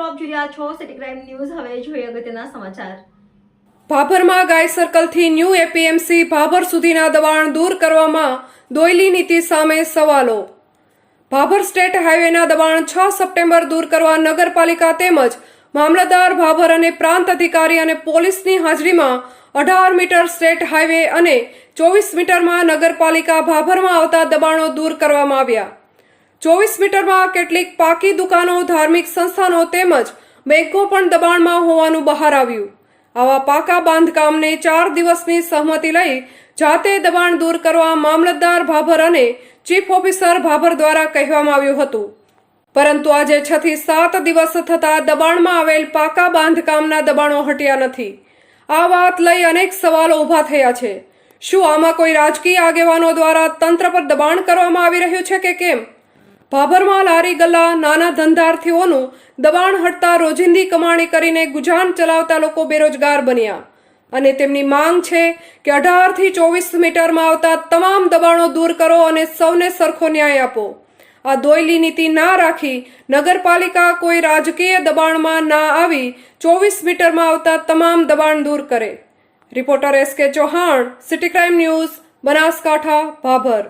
આપ જોઈ રહ્યા છો. સિટી ક્રાઇમ ન્યૂઝ હવે જોઈએ અગત્યના સમાચાર. ભાભરમાં ગાય સર્કલથી ન્યૂ એપીએમસી ભાભર સુધીના દબાણ દૂર કરવામાં દોયલી નીતિ સામે સવાલો. ભાભર સ્ટેટ હાઈવેના દબાણ છ સપ્ટેમ્બર દૂર કરવા નગરપાલિકા તેમજ મામલતદાર ભાભર અને પ્રાંત અધિકારી અને પોલીસની હાજરીમાં અઢાર મીટર સ્ટેટ હાઈવે અને ચોવીસ મીટરમાં નગરપાલિકા ભાભરમાં આવતા દબાણો દૂર કરવામાં આવ્યા. ચોવીસ મીટરમાં કેટલીક પાકી દુકાનો, ધાર્મિક સંસ્થાનો તેમજ બેંકો પણ દબાણમાં હોવાનું બહાર આવ્યું. આવા પાકા બાંધકામને ચાર દિવસની સહમતિ લઈ જાતે દબાણ દૂર કરવા મામલતદાર ભાભર અને ચીફ ઓફિસર ભાભર દ્વારા કહેવામાં આવ્યું હતું. પરંતુ આજે છ થી સાત દિવસ થતા દબાણમાં આવેલ પાકા બાંધકામના દબાણો હટ્યા નથી. આ વાત લઈ અનેક સવાલો ઊભા થયા છે. શું આમાં કોઈ રાજકીય આગેવાનો દ્વારા તંત્ર પર દબાણ કરવામાં આવી રહ્યું છે કે કેમ? ભાભરમાં લારી ગલ્લા નાના ધંધાર્થીઓનું દબાણ હટતા રોજિંદી કમાણી કરીને ગુજરાન ચલાવતા લોકો બેરોજગાર બન્યા. અને તેમની માંગ છે કે અઢારથી ચોવીસ મીટરમાં આવતા તમામ દબાણો દૂર કરો અને સૌને સરખો ન્યાય આપો. આ દોયલી નીતિ ના રાખી નગરપાલિકા કોઈ રાજકીય દબાણમાં ના આવી ચોવીસ મીટરમાં આવતા તમામ દબાણ દૂર કરે. Reporter S K Chauhan, city crime news, Banaskantha, Bhabhar.